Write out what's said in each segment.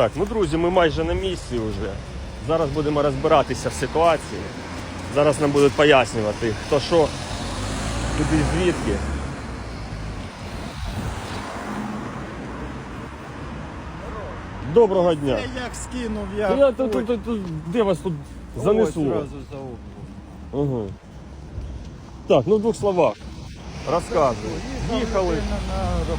Так, ну друзі, ми майже на місці вже. Зараз будемо розбиратися в ситуації. Зараз нам будуть пояснювати, хто що, куди звідки. Доброго дня. Я як скинув, я. Я, тут, тут, тут, тут, де вас тут занесло? Ось, зразу за. Ага. Так, ну в двох словах. Розказуй. Їхали.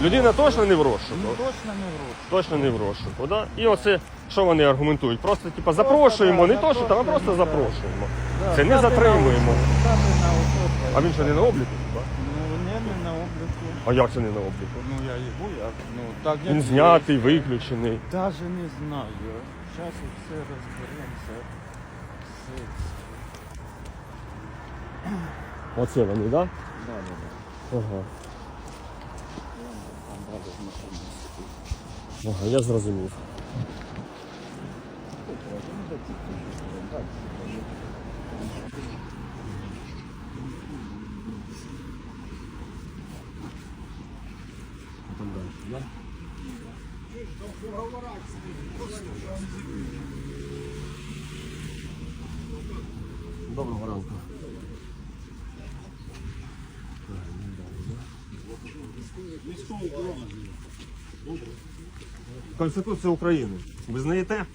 Людина точно не в розшуку? Точно не вру. Точно не в розшуку, да? І оце, що вони аргументують? Просто типа запрошуємо, не то, що там, а просто запрошуємо. Це не затримуємо. А він що не на обліку? хіба? Ну, не, не на обліку. А як це не на обліку? Ну, я його, як, ну, так як Він знятий, виключений. Даже не знаю. Зараз все розберемося. Все. Оце вони, так? Да? Да, да, да. Ага. Ага, я зрозумів. Доброго ранку. Конституція України. Ви знаєте?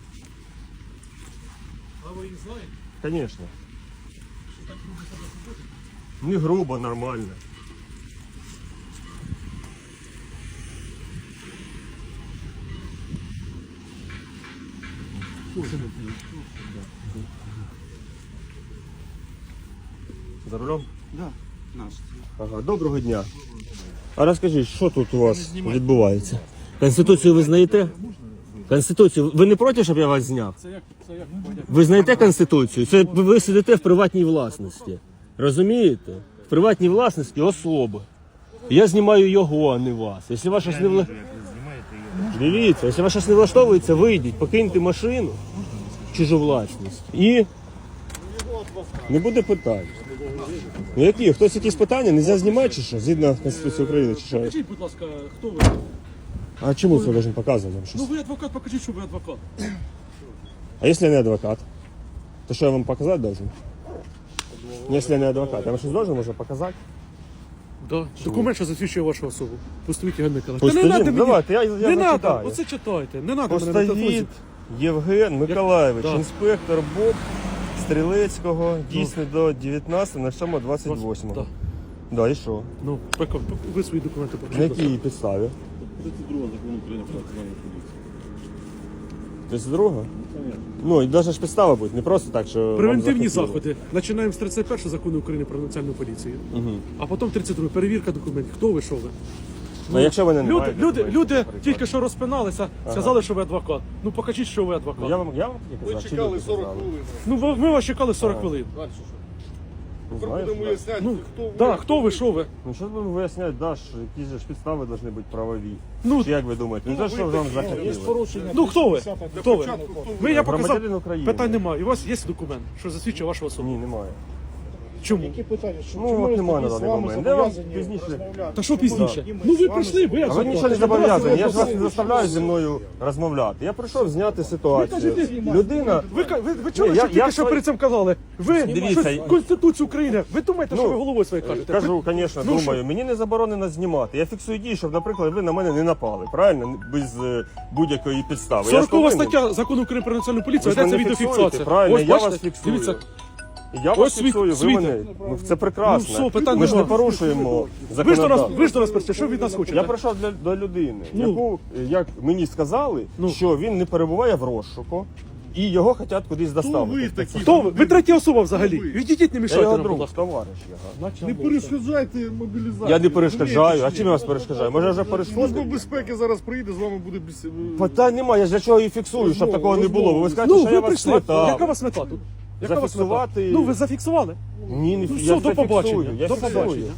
А ви їх знаєте? Конечно. Не грубо, нормально. За рулем? Да. Ага, доброго дня. А розкажіть, що тут у вас відбувається? Конституцію ви знаєте? Конституцію. Ви не проти, щоб я вас зняв? Це як це як? Ви знаєте Конституцію? Це ви сидите в приватній власності. Розумієте? В приватній власності особи. Я знімаю його, а не вас. Якщо щось не вла... Дивіться, якщо ваша щось не влаштовується, вийдіть, покиньте машину, чужу власність. І не буде питань. Ну які? Хтось якісь питання? Нельзя знімати чи що? Згідно Конституції України чи що? Покажіть, будь ласка, хто ви? А чому це должен показувати вам щось? Ну ви адвокат, покажіть, що ви адвокат. А если я не адвокат? То что я вам показать должен? Ну, Если я не адвокат, я вам щось должен уже показати? Да. Документ, що засвідчує вашу особу. Пустовіть Євген Миколаївич. Та не надо мені. Давайте, я- я не надо, оце читайте. Не надо мене на Євген Миколаєвич, Да. інспектор БОП Стрілецького, дійсний до 19 на 7 28 Да. Да, і що? Ну, пока- ви свої документи На покажіть. якій підставі? 32 Ну, і навіть ж підстава буде, не просто так, що. вам Превентивні заходи. Починаємо з 31 закону України про національну поліцію. А потім 32 перевірка документів. Хто ви, що ви? Ну, якщо ви не Люди, маєте люди, документів, люди наприклад. тільки що розпиналися, сказали, що ви адвокат. Ну покажіть, що ви адвокат. Ну, Я вам, я вам таки казав, чи ви казали? Ну ви- ми вас чекали 40 хвилин. Ну, знаєш, Будемо да. виясняти, Ну, хто ви. да, хто ви, що ви? Ну що будемо виясняти, да, що які ж підстави повинні бути правові? Ну, Чи як ви думаєте? Не те, що вам захотіли. Ну хто ви? Хто ви? початку, хто Ви я показав. Громадянин України. Питань немає. У вас є документ, що засвідчує вашу особу. Ні, немає. Чому? Які питання? Що, Ну, чому от немає на даний момент. Де вам пізніше? Та що пізніше? Ну ви прийшли, ви А ви нічого не зобов'язані. Я ж вас не заставляю зі мною розмовляти. Я прийшов зняти ситуацію. Людина. Ви, ка- ви, ви чули, Ні, що я- тільки я що свої- перед цим казали? Ви Дивіться, щось Конституцію України. Ви думаєте, що Ну, ви головою своєю кажете? Кажу, звісно, Ну, думаю, мені не заборонено знімати. Я фіксую дії, щоб, наприклад, ви на мене не напали. Правильно? Без е, будь-якої підстави. Я ж 40 повинен. стаття закону України про національну поліцію, Ви ж мене відеофіксація. фіксуєте, правильно, я вас фіксую. Дивіться, Я вас Ось фіксую, ви світ. мене. Ну, це прекрасно. Ну, все, питань ми ж не порушуємо ви ж законодавство. ви ж до нас прийшли, що від нас Я хочете? прийшов для, до людини, Ну. яку, як мені сказали, Ну. що він не перебуває в розшуку і його хочуть кудись доставити. ви такі? Хто ви? Ви третя особа взагалі. Відійдіть, не Я мішайте його нам, будь друг, ласка. товариш його. Не перешкоджайте мобілізацію. Я не перешкоджаю. А чим я вас перешкоджаю? Може я вже Служба перешкодив? безпеки зараз приїде, з вами буде біс... Питань немає, я ж для чого її фіксую, щоб такого не було. Ви скажете, Ну, що ви я вас прийшли. Яка сметав. вас мета тут? Яка? Зафіксувати- Ну, ви зафіксували? Ні, не Ну, все, я до це побачення. фіксую. Я До фіксую. побачення.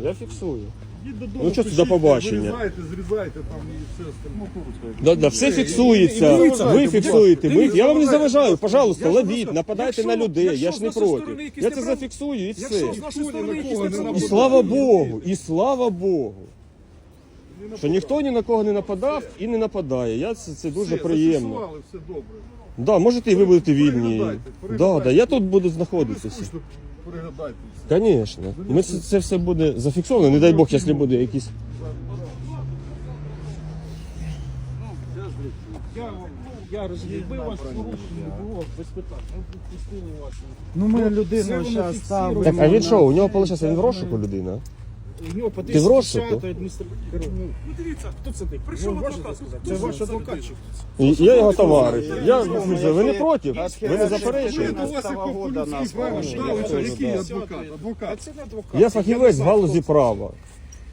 Я фіксую. Додому, Ну, що це до побачення? Вирізайте, зрізайте там і все остальне. Да, да, все фіксується. Дивіться, Ви дивіться, фіксуєте. Ви, дивіться, я вам не заважаю. Пожалуйста, Я ж ловіть, розкажу. нападайте Якщо- на людей. Я якщо ж не з нашої проти. якісь Я це зафіксую і Якщо все. з нашої сторони якісь ніколи не неправильні І слава Богу, і слава Богу. що ніхто ні на кого не нападав і не нападає. Я це, це дуже Все, приємно. зафіксували, все добре. Да, можете і ви будете вільні. Да, да, я тут буду знаходитися. скучно перегадайте все. Звісно. Ми це, це все буде зафіксовано. Не дай Бог, якщо буде якісь. Я роз'їбив вас порушення, було без питань. Ну, відпустили вас. Ну, ми людину зараз ставимо. Так, а він що, у нього виходить, він в розшуку людина? У нього по Ти в розшуку? 10 адміністративний. Ну дивіться, хто це такий? Прийшов адвокат. Це ваш адвокат. чи хто І Я його товариш. Я, ви не проти? Ви не заперечуєте? який адвокат? Адвокат. Це не адвокат. Я фахівець в галузі права.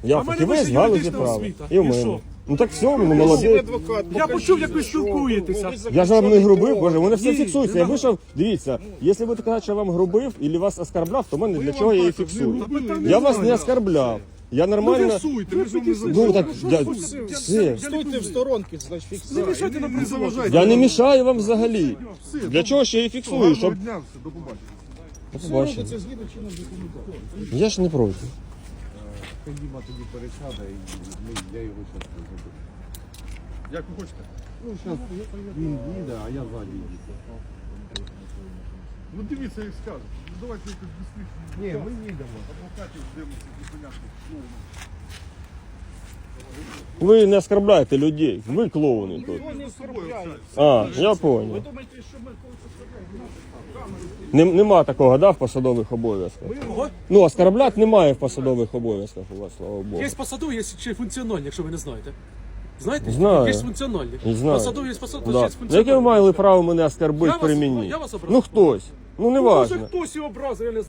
Я фахівець галузі права. І в мене. Ну так все, ну молодець. Я почув, як ви спілкуєтеся. Я ж вам не грубив, боже, мене все Ні, фіксується. Я вийшов, дивіться, якщо ви казати, що я вам грубив і вас оскарбляв, то мене для чого я її фіксую? Я вас не оскарбляв. Я нормально. Фіксуйте, ви ж Ну так я, все. Стойте в сторонки, значить, Не фіксуйте. мішайте нам Не заважайте. Я не мішаю вам взагалі. Все, Для чого ж я її фіксую? Щоб дня, все, до побачення. Ну. Це згідно чином законодавства. Я ж не проти. Діма тоді пересяде і я його зараз заберу. Як ви хочете? Він їде, а я ззаді їду. Ну дивіться, як скажуть. Ну давайте якось швидше. Ні, ми їдемо. Адвокатів дивимося, непонятно. Ну, Ви не оскарбляєте людей. Ви клоуни тут. А, я понял. Нем- Нема такого, да, в посадових обов'язках? Ну, оскарбляти немає в посадових обов'язках у вас, слава Богу. Є посадові, є ще функціональні, якщо ви не знаєте. Знаєте? Знаю. Є функціональні. Не знаю. Посадові є посадові, Да. є Ну, функціональні. Яке ви мали право мене Я вас- при мені? я вас образив. Ну хтось. Ну не Може важно. хтось і образив, я не знаю.